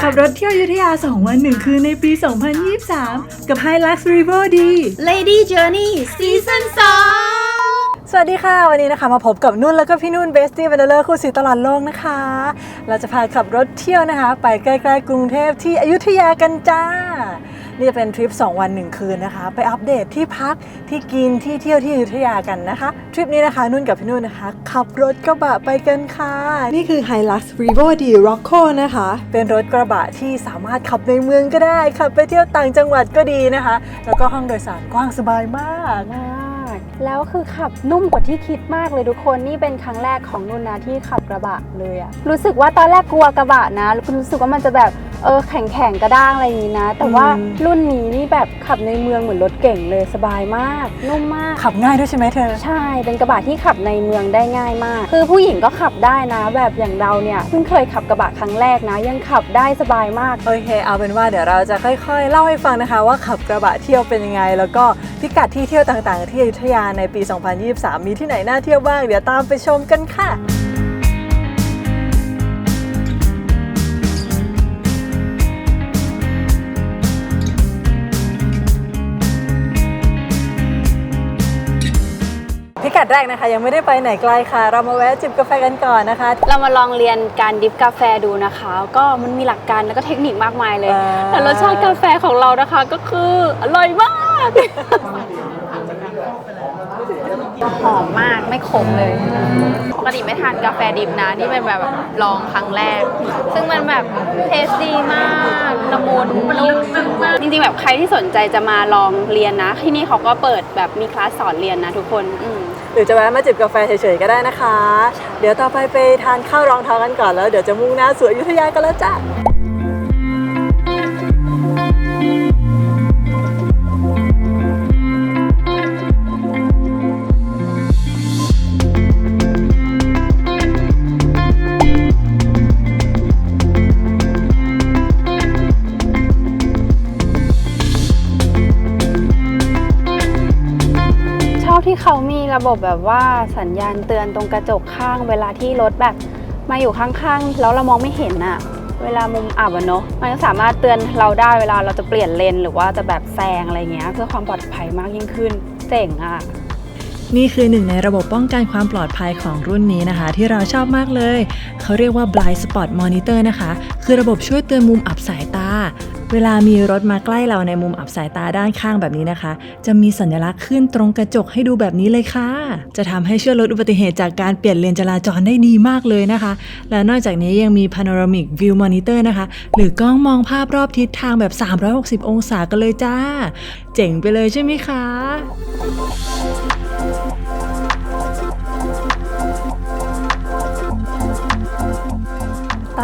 ขับรถเที่ยวอยุธยา 2 วัน 1 คืนในปี 2023 กับ Hilux Revo D Lady Journey Season 2 สวัสดีค่ะ วันนี้นะคะมาพบกับนุ่นแล้วก็พี่นุ่นเบสตี้เวนเลอร์คู่สีตลาดโลกนะคะ เราจะพาขับรถเที่ยวนะคะ ไปใกล้ ๆ กรุงเทพที่อยุธยากันจ้า นี่จะเป็นทริป 2 วัน 1 คืนนะคะ ไปอัปเดตที่พักที่กินที่เที่ยวที่อยุธยากันนะคะ ทริปนี้นะคะนุ่นกับพี่นุ่นนะคะ ขับรถกระบะไปกันค่ะ นี่คือ Hilux Revo D Rocco นะคะ เป็นรถกระบะที่สามารถขับในเมืองก็ได้ขับไปเที่ยวต่างจังหวัดก็ดีนะคะ แล้วก็ห้องโดยสารกว้างสบายมากมากแล้วคือขับนุ่มกว่าที่คิดมากเลยทุกคนนี่เป็นครั้งแรกของนุ่นนะที่ขับกระบะเลยอะรู้สึกว่าตอนแรกกลัวกระบะนะแล้วรู้สึกว่ามันจะแบบ เออแข็งแข็งๆกระด้างอะไรอย่างนี้นะ แต่ว่าอืม รุ่นนี้นี่แบบขับในเมืองเหมือนรถเก่งเลยสบายมาก นุ่มมาก ขับง่ายด้วยใช่ไหมเธอ ใช่ เป็นกระบะที่ขับในเมืองได้ง่ายมาก คือผู้หญิงก็ขับได้นะ แบบอย่างเราเนี่ยเพิ่งเคยขับกระบะครั้งแรกนะ ยังขับได้สบายมาก โอเค เอาเป็นว่าเดี๋ยวเราจะค่อยๆ เล่าให้ฟังนะคะ ว่าขับกระบะเที่ยวเป็นยังไง แล้วก็พิกัดที่เที่ยวต่างๆ ที่อยุธยาในปี 2023 มีที่ไหนน่าเที่ยวบ้าง เดี๋ยวตามไปชมกันค่ะ กัดแรกนะคะ ยังไม่ได้ไปไหนไกลค่ะ เรามาแวะจิบกาแฟกันก่อนนะคะ เรามาลองเรียนการดริฟกาแฟดูนะคะ ก็มันมีหลักการแล้วก็เทคนิคมากมายเลย อ่า แต่รสชาติกาแฟของเรานะคะก็คืออร่อยมาก หอมมากไม่ขมเลย ปกติไม่ทานกาแฟดิบนะ นี่เป็นแบบลองครั้งแรก ซึ่งมันแบบเทสดีมากละมุนนุ่มมากจริงๆแบบใครที่สนใจจะมาลองเรียนนะ ที่นี่เขาก็เปิดแบบมีคลาสสอนเรียนนะทุกคนอืม หรือจะแวะมาจิบกาแฟเฉยๆก็ได้นะคะ เดี๋ยวต่อไปไปทานข้าวรองท้องกันก่อนแล้วเดี๋ยวจะมุ่งหน้าสู่อยุธยากันแล้วจ้ะชอบที่เขามี ระบบแบบว่าสัญญาณเตือนตรงกระจกข้าง เวลาที่รถแบบมาอยู่ข้างๆ แล้วเรามองไม่เห็นอะเวลามุมอับอะเนาะมันก็สามารถเตือนเราได้เวลาเราจะเปลี่ยนเลนหรือว่าจะแบบแซงอะไรเงี้ยเพื่อความปลอดภัยมากยิ่งขึ้นเจ๋งอะนี่คือหนึ่งในระบบป้องกันความปลอดภัยของรุ่นนี้นะคะ ที่เราชอบมากเลย เขาเรียกว่า blind spot monitor นะคะ คือระบบช่วยเตือนมุมอับสายตา เวลามีรถมาใกล้เราในมุมอับสายตาด้านข้างแบบนี้นะคะ จะมีสัญลักษณ์ขึ้นตรงกระจกให้ดูแบบนี้เลยค่ะ จะทำให้ช่วยลดอุบัติเหตุจากการเปลี่ยนเลนจราจรได้ดีมากเลยนะคะ และนอกจากนี้ยังมี panoramic view monitor นะคะ หรือกล้องมองภาพรอบทิศทางแบบ 360 องศากันเลยจ้า เจ๋งไปเลยใช่ไหมคะ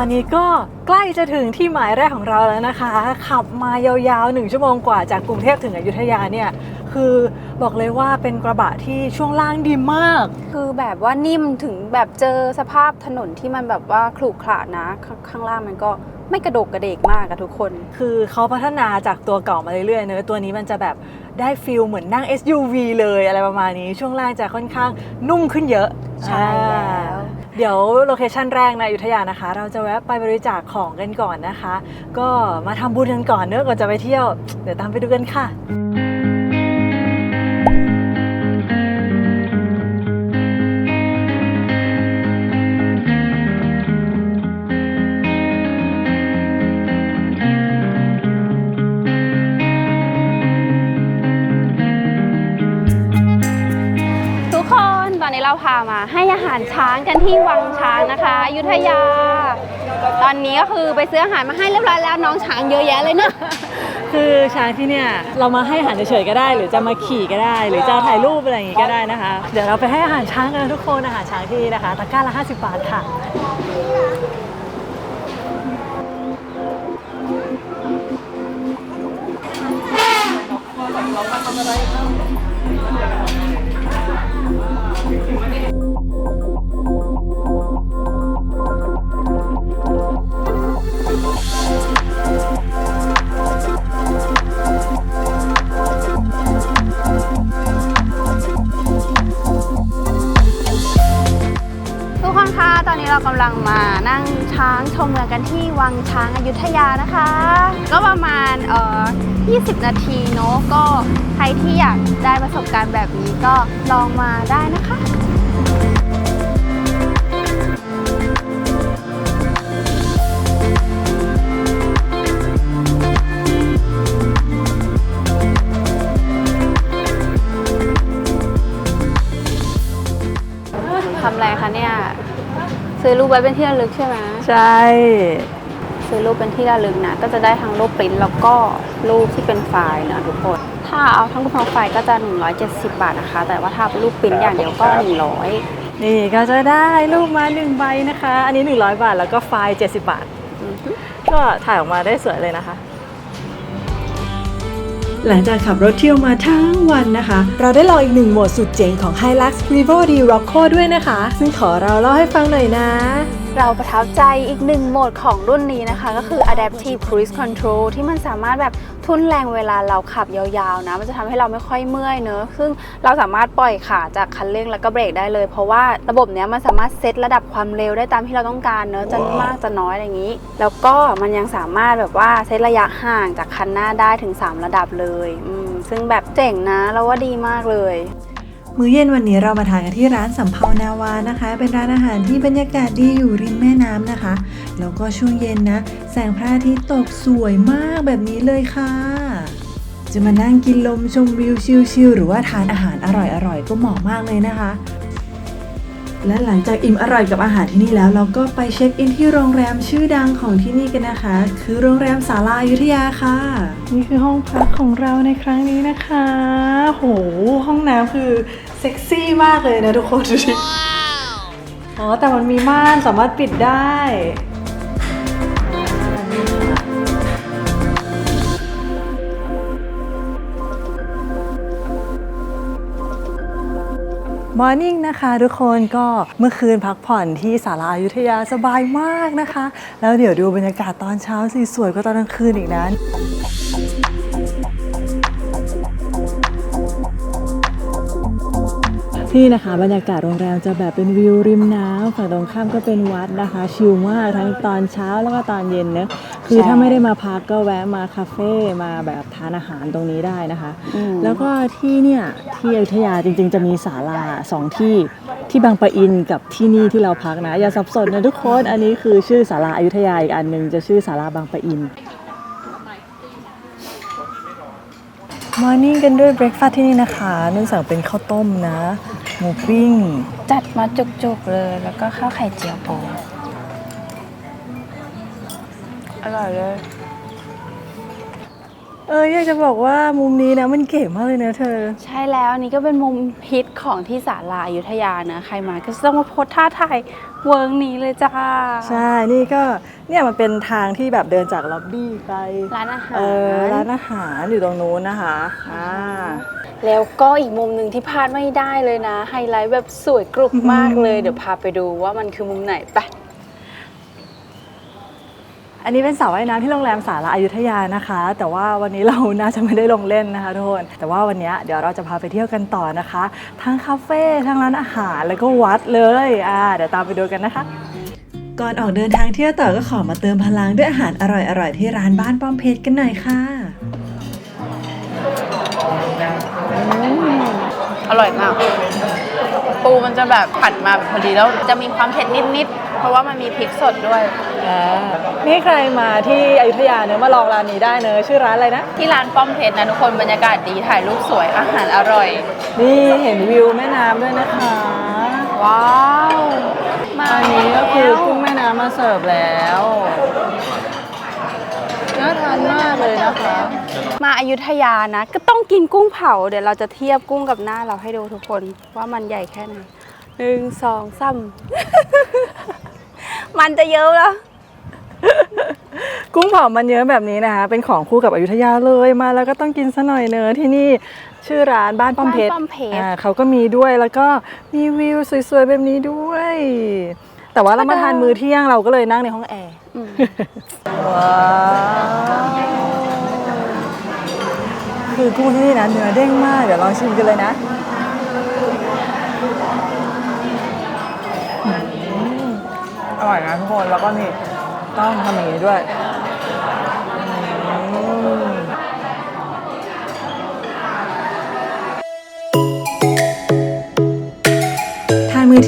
อนนี้ก็ใกล้จะถึงที่หมายแรกของเราแล้วนะคะ ขับมายาวๆ1ชั่วโมงกว่าจากกรุงเทพถึงอยุธยาเนี่ยคือบอกเลยว่าเป็นกระบะที่ช่วงล่างดีมาก คือแบบว่านิ่มถึงแบบเจอสภาพถนนที่มันแบบว่าขรุขระนะขข้างล่างมันก็ไม่กระโดกกระเดกมากอะทุกคน คือเขาพัฒนาจากตัวเก่ามาเรื่อยๆเนอะตัวนี้มันจะแบบได้ฟิลเหมือนนั่ง SUV เลยอะไรประมาณนี้ ช่วงล่างจะค่อนข้างนุ่มขึ้นเยอะ ใช่แล้วอ่า เดี๋ยวโลเคชันแรกนะอยุธยานะคะ เราจะแวะไปบริจาคของกันก่อนนะคะ ก็มาทำบุญกันก่อนเนอะก่อนจะไปเที่ยว เดี๋ยวตามไปดูกันค่ะามาให้อาหารช้างกันที่วังช้างนะคะอยุธยา ตอนนี้ก็คือไปซื้ออาหารมาให้เรียบร้อยแล้วน้องช้างเยอะแยะเลยเนะคือช้างที่เนี่ยเรามาให้อาหารเฉยๆก็ได้ หรือจะมาขี่ก็ได้ หรือจะถ่ายรูปอะไรอย่างงี้ก็ได้นะคะ เดี๋ยวเราไปให้อาหารช้างกันนะทุกคนอาหารช้างที่นะคะ ตะกร้าละ 50 บาทค่ะทุกคนคะตอน เรากำลังมานั่งช้างชมเมืองกันที่วังช้างอยุธยานะคะ ก็ประมาณเอ่อ20 นาทีเนาะก็ใครที่อยากได้ประสบการณ์แบบนี้ก็ลองมาได้นะคะ ซื้อรูปไว้เป็นที่ระลึกใช่ไหมใช่ ซื้อรูปเป็นที่ระลึกนะ ก็จะได้ทั้งรูปปริ้นท์แล้วก็รูปที่เป็นไฟล์นะทุกคน ถ้าเอาทั้งรูปทั้งไฟล์ก็จะ 170 บาทนะคะ แต่ว่าถ้าเป็นรูปปริ้นท์อย่างเดียวก็ 100นี่ก็จะได้รูปมาหนึ่งใบนะคะ อันนี้ 100 บาทแล้วก็ไฟล์70 บาทอือฮึก็ถ่ายออกมาได้สวยเลยนะคะ หลังจากขับรถเที่ยวมาทั้งวันนะคะ เราได้ลองอีกหนึ่งโหมดสุดเจ๋งของ Hilux Revo D Rocco ด้วยนะคะ ซึ่งขอเราเล่าให้ฟังหน่อยนะ เราประทับใจอีกหนึ่งโหมดของรุ่นนี้นะคะ ก็คือ Adaptive Cruise Control ที่มันสามารถแบบทุนแรงเวลาเราขับยาวๆนะ มันจะทำให้เราไม่ค่อยเมื่อยเนอะซึ่งเราสามารถปล่อยขาจากคันเร่งแล้วก็เบรกได้เลย เพราะว่าระบบเนี้ยมันสามารถเซตระดับความเร็วได้ตามที่เราต้องการเนอะจะมากจะน้อยอะไรอย่างนี้ แล้วก็มันยังสามารถแบบว่าเซตระยะห่างจากคันหน้าได้ถึง 3 ระดับเลยอืมซึ่งแบบเจ๋งนะเราว่าดีมากเลย มื้อเย็นวันนี้เรามาทานกันที่ร้านสำเภานาวานะคะ เป็นร้านอาหารที่บรรยากาศดีอยู่ริมแม่น้ำนะคะ แล้วก็ช่วงเย็นนะ แสงพระอาทิตย์ตกสวยมากแบบนี้เลยค่ะ จะมานั่งกินลมชมวิวชิลๆหรือว่าทานอาหารอร่อยๆก็เหมาะมากเลยนะคะ และหลังจากอิ่มอร่อยกับอาหารที่นี่แล้ว เราก็ไปเช็คอินที่โรงแรมชื่อดังของที่นี่กันนะคะ คือโรงแรมสาลาอยุธยาค่ะ นี่คือห้องพักของเราในครั้งนี้นะคะ โห ห้องน้ำคือเซ็กซี่มากเลยนะทุกคนดูดิอ๋อแต่มันมีม่านสามารถปิดได้ มอร์นิ่งนะคะทุกคนก็เมื่อคืนพักผ่อนที่ศาลาอายุทยาสบายมากนะคะ แล้วเดี๋ยวดูบรรยากาศตอนเช้าสิสวยกว่าตอนกลางคืนอีกนะ นี่นะคะบรรยากาศโรงแรมจะแบบเป็นวิวริมน้ำฝั่งตรงข้ามก็เป็นวัดนะคะ ชิลมากทั้งตอนเช้าแล้วก็ตอนเย็นเนอะคือถ้าไม่ได้มาพักก็แวะมาคาเฟ่มาแบบทานอาหารตรงนี้ได้นะคะอืมแล้วก็ที่เนี่ยที่อยุธยาจริง ๆ จะมีศาลาสองที่ที่บางปะอินกับที่นี่ที่เราพักนะ อย่าสับสนนะทุกคนอันนี้คือชื่อศาลาอายุทยาอีกอันหนึ่งจะชื่อศาลาบางปะอินมอร์นิ่งกันด้วยเบรคฟาสต์ที่นี่นะคะนุ่นสั่งเป็นข้าวต้มนะ หมูปิ้ง จัดมาจุกๆเลย แล้วก็ข้าวไข่เจียวโปอร่อยเลย เอออยากจะบอกว่ามุมนี้นะมันเก๋มากเลยนะเธอ ใช่แล้วอันนี้ก็เป็นมุมฮิตของที่ศาลาอยุธยานะใครมาก็จะต้องมาโพสท่าถ่ายเวิร์กนี้เลยจ้า ใช่ นี่ก็เนี่ยมันเป็นทางที่แบบเดินจากล็อบบี้ไปร้านอาหาร เออร้านอาหารอยู่ตรงนู้นนะคะอ่าแล้วก็อีกมุมหนึ่งที่พลาดไม่ได้เลยนะ ไฮไลท์แบบสวยกรุบมากเลย เดี๋ยวพาไปดูว่ามันคือมุมไหนไป อันนี้เป็นสระว่ายน้ำที่โรงแรมสาระอยุธยานะคะ แต่ว่าวันนี้เราน่าจะไม่ได้ลงเล่นนะคะทุกคนแต่ว่าวันนี้เดี๋ยวเราจะพาไปเที่ยวกันต่อนะคะ ทั้งคาเฟ่ทั้งร้านอาหารแล้วก็วัดเลยอ่าเดี๋ยวตามไปดูกันนะคะก่อนออกเดินทางเที่ยวต่อก็ขอมาเติมพลังด้วยอาหารอร่อยๆที่ร้านบ้านป้อมเพชรกันหน่อยค่ะ อร่อยมาก ปูมันจะแบบผัดมาพอดีแล้วจะมีความเผ็ดนิดๆ เพราะว่ามันมีพริกสดด้วย อ่านี่ใครมาที่อยุธยาเนื้อะมาลองร้านนี้ได้เนอะชื่อร้านอะไรนะ ที่ร้านป้อมเพชรนะทุกคนบรรยากาศดีถ่ายรูปสวยอาหารอร่อย นี่เห็นวิวแม่น้ำด้วยนะคะว้าวมาอันนี้ก็คือแล้วกุ้งแม่น้ำมาเสิร์ฟแล้วน่าทานมากเลยนะคะ มาอายุทยานะ ก็ต้องกินกุ้งเผา เดี๋ยวเราจะเทียบกุ้งกับหน้าเราให้ดูทุกคนว่ามันใหญ่แค่ไหนหนึ่งสองสาม มันจะเยอะแล้ว กุ้งเผามันเยอะแบบนี้นะคะ เป็นของคู่กับอยุธยาเลยมาแล้วก็ต้องกินซะหน่อยเนอะที่นี่ชื่อร้านบ้านป้อมเพชรบ้านป้อมเพชร อ่าเขาก็มีด้วยแล้วก็มีวิวสวยๆแบบนี้ด้วย แต่ว่าเรามาทานมื้อเที่ยงเราก็เลยนั่งในห้องแอร์ อืมว้าวคือกุ้งที่นี่นะเนื้อเด้งมากเดี๋ยวลองชิมกันเลยนะอืมอร่อยคนแล้วก็นี่ ต้องทำอย่างนี้ด้วย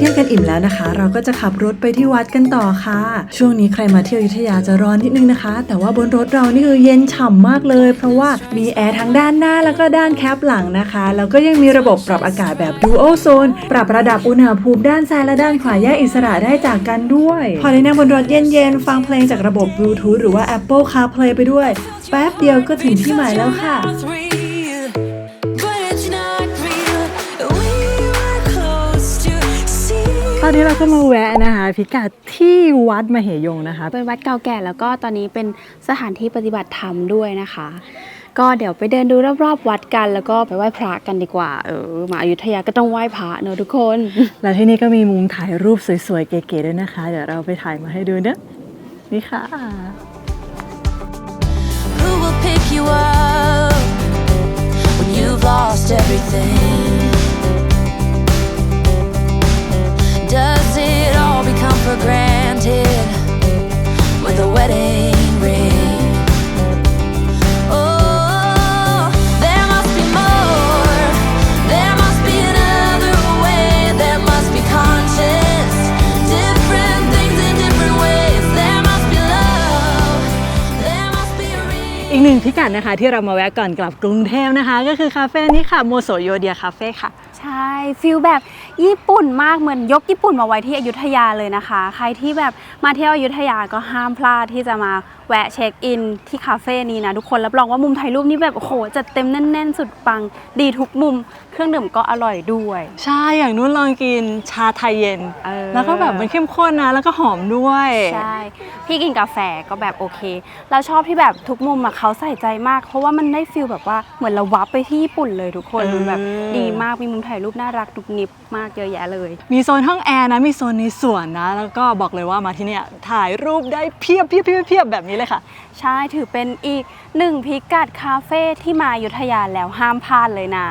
เที่ยงกันอิ่มแล้วนะคะ เราก็จะขับรถไปที่วัดกันต่อค่ะ ช่วงนี้ใครมาเที่ยวอยุธยาจะร้อนนิดนึงนะคะ แต่ว่าบนรถเรานี่คือเย็นฉ่ำมากเลย เพราะว่ามีแอร์ทั้งด้านหน้าแล้วก็ด้านแคปหลังนะคะ แล้วก็ยังมีระบบปรับอากาศแบบ Dual Zone ปรับระดับอุณหภูมิด้านซ้ายและด้านขวาแยกอิสระได้จากกันด้วย พอได้นั่งบนรถเย็นๆฟังเพลงจากระบบ Bluetooth หรือว่า Apple CarPlay ไปด้วย แป๊บเดียวก็ถึงที่หมายแล้วค่ะ อนนี้เราก็มาแวะนะคะ พิกัดที่วัดมเหยงนะคะ เป็นวัดเก่าแก่แล้วก็ตอนนี้เป็นสถานที่ปฏิบัติธรรมด้วยนะคะ ก็เดี๋ยวไปเดินดูรอบๆวัดกัน แล้วก็ไปไหว้พระกันดีกว่า เออมาอยุธยาก็ต้องไหว้พระเนอะทุกคน แล้วที่นี่ก็มีมุมถ่ายรูปสวยๆเก๋ๆด้วยนะคะ เดี๋ยวเราไปถ่ายมาให้ดูเนอะนี่ค่ะ Who will pick you up when you've lost everything? For granted with a wedding ring? Oh, there must be more. There must be another way. There must be conscious. Different things in different ways. There must be love. There must be a reason. อีกหนึ่งพิกัดนะคะที่เรามาแวะก่อนกลับกรุงเทพนะคะ ก็คือคาเฟ่นี้ค่ะโมโสโยเดียคาเฟ่ค่ะ ใช่ฟิลแบบญี่ปุ่นมากเหมือนยกญี่ปุ่นมาไว้ที่อยุธยาเลยนะคะ ใครที่แบบมาเที่ยวอยุธยาก็ห้ามพลาดที่จะมาแวะเช็คอินที่คาเฟ่นี้นะทุกคนรับรองว่ามุมถ่ายรูปนี่แบบโอ้โหจัดเต็มแน่น ๆ สุดปังดีทุกมุม รื่องดื่มก็อร่อยด้วยใช่อย่างนู้นลองกินชาไทยเย็น เออแล้วก็แบบมันเข้มข้นนะ แล้วก็หอมด้วย ใช่พี่กินกาแฟก็แบบโอเค เราชอบที่แบบทุกมุมอะเขาใส่ใจมาก เพราะว่ามันได้ฟิลแบบว่าเหมือนเราวับไปที่ญี่ปุ่นเลยทุกคนเออมันแบบดีมากมีมุมถ่ายรูปน่ารักดุกนิบมากเยอะแยะเลย มีโซนห้องแอร์นะ มีโซนในสวนนะ แล้วก็บอกเลยว่ามาที่เนี่ยถ่ายรูปได้เพียบเพียบเพียบเพียบแบบนี้เลยค่ะ ใช่ถือเป็นอีกหนึ่งพิกัดคาเฟ่ที่มาอยุธยาแล้วห้ามพลาดเลยนะ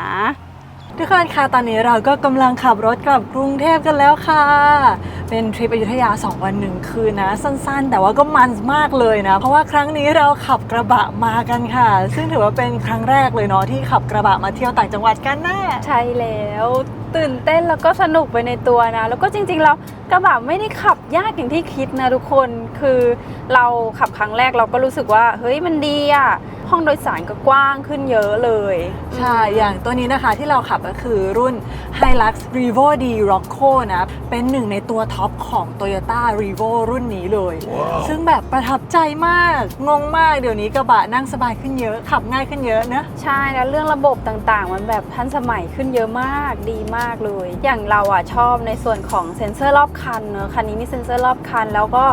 ทุกคนคะตอนนี้เราก็กำลังขับรถกลับกรุงเทพกันแล้วค่ะ เป็นทริปอยุธยา 2 วันหนึ่งคืนนะ สั้นๆ แต่ว่าก็มันมากเลยนะ เพราะว่าครั้งนี้เราขับกระบะมากันค่ะ ซึ่งถือว่าเป็นครั้งแรกเลยเนาะที่ขับกระบะมาเที่ยวต่างจังหวัดกันแน่ใช่แล้ว ตื่นเต้นแล้วก็สนุกไปในตัวนะ แล้วก็จริงๆแล้วกระบะไม่ได้ขับยากอย่างที่คิดนะทุกคนคือเราขับครั้งแรกเราก็รู้สึกว่า เฮ้ยมันดีอะห้องโดยสารก็กว้างขึ้นเยอะเลย ใช่ อย่างตัวนี้นะคะที่เราขับก็คือรุ่น Hilux Revo D Rocco นะ เป็นหนึ่งในตัวท็อปของ Toyota Revo รุ่นนี้เลยซึ่งแบบประทับใจมาก งงมากเดี๋ยวนี้กระบะนั่งสบายขึ้นเยอะ ขับง่ายขึ้นเยอะนะ ใช่ แล้วเรื่องระบบต่างๆ มันแบบทันสมัยขึ้นเยอะมาก ดีมากเลย อย่างเราอะชอบในส่วนของเซ็นเซอร์รอบคันเนอะคันนี้มีเซ็นเซอร์รอบคัน แล้วก็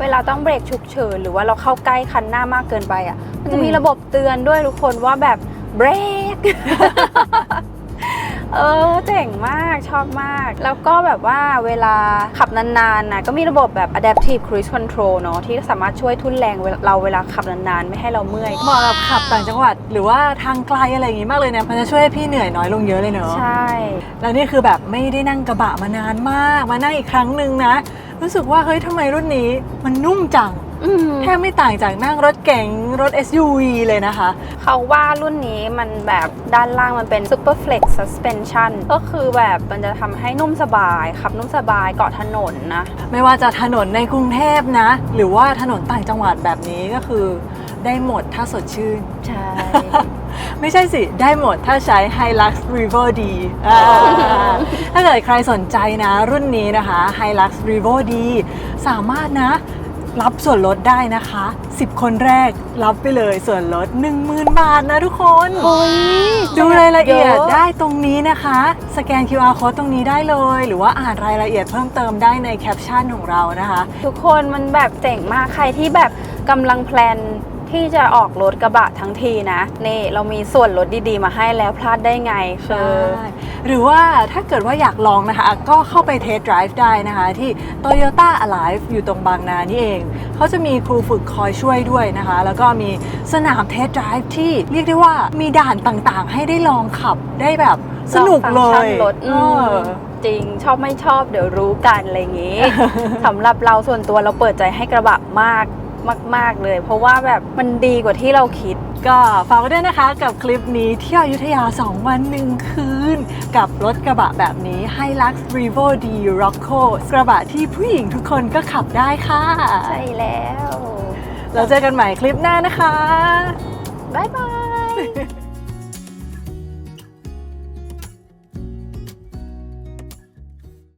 เวลาต้องเบรกฉุกเฉินหรือว่าเราเข้าใกล้คันหน้ามากเกินไปอะมันจะมีระบบเตือนด้วยทุกคนว่าแบบเบรก เออเจ๋งมากชอบมาก แล้วก็แบบว่าเวลาขับนานๆนะก็มีระบบแบบ adaptive cruise control เนอะที่สามารถช่วยทุ่นแรงเวลาเราเวลาขับนานๆ ไม่ให้เราเมื่อย เหมาะกับขับต่างจังหวัด หรือว่าทางไกลอะไรอย่างงี้มากเลยเนี่ยมันจะช่วยให้พี่เหนื่อยน้อยลงเยอะเลยเนอะใช่ แล้วนี่คือแบบไม่ได้นั่งกระบะมานานมาก มานั่งอีกครั้งหนึ่งนะ รู้สึกว่าเฮ้ยทำไมรุ่นนี้มันนุ่มจัง อืมแทบไม่ต่างจากนั่งรถเก๋งรถ SUV เลยนะคะ เขาว่ารุ่นนี้มันแบบด้านล่างมันเป็น Super Flex Suspension ก็คือแบบมันจะทำให้นุ่มสบายขับนุ่มสบายเกาะถนนนะ ไม่ว่าจะถนนในกรุงเทพนะ หรือว่าถนนต่างจังหวัดแบบนี้ก็คือ ได้หมดถ้าสดชื่น ใช่ ไม่ใช่สิ ได้หมดถ้าใช้ Hilux Revo D อ่าถ้าเกิดใครสนใจนะ รุ่นนี้นะคะ Hilux Revo D สามารถนะ รับส่วนลดได้นะคะ 10 คนแรกรับไปเลยส่วนลด 10,000 บาทนะทุกคน โอ้ยดูรายละเอียดเยอะได้ตรงนี้นะคะ สแกน QR code ตรงนี้ได้เลย หรือว่าอ่านรายละเอียดเพิ่มเติมได้ในแคปชั่นของเรานะคะ ทุกคนมันแบบเจ๋งมากใครที่แบบกำลังแพลนที่จะออกรถกระบะทั้งทีนะ นี่เรามีส่วนลดดีๆ มาให้แล้วพลาดได้ไงคือ หรือว่าถ้าเกิดว่าอยากลองนะคะ ก็เข้าไปเทสต์ไดรฟ์ได้นะคะ ที่ Toyota Alive อยู่ตรงบางนานี่เอง เขาจะมีครูฝึกคอยช่วยด้วยนะคะ แล้วก็มีสนามเทสต์ไดรฟ์ที่เรียกได้ว่ามีด่านต่างๆ ให้ได้ลองขับได้แบบสนุกเลลองฟังก์ชัยนรถอืม เออ จริงชอบไม่ชอบเดี๋ยวรู้กันอะไรอย่างงี้ สำหรับเราส่วนตัวเราเปิดใจให้กระบะมากมาก ๆ เลย เพราะว่าแบบมันดีกว่าที่เราคิด ก็ฝากไว้ด้วยนะคะกับคลิปนี้เที่ยวอยุธยา 2 วัน 1 คืน กับรถกระบะแบบนี้ Hilux Revo D Rocco กระบะที่ผู้หญิงทุกคนก็ขับได้ค่ะ ใช่แล้วแล้วเจอกันใหม่คลิปหน้านะคะ บ๊ายบาย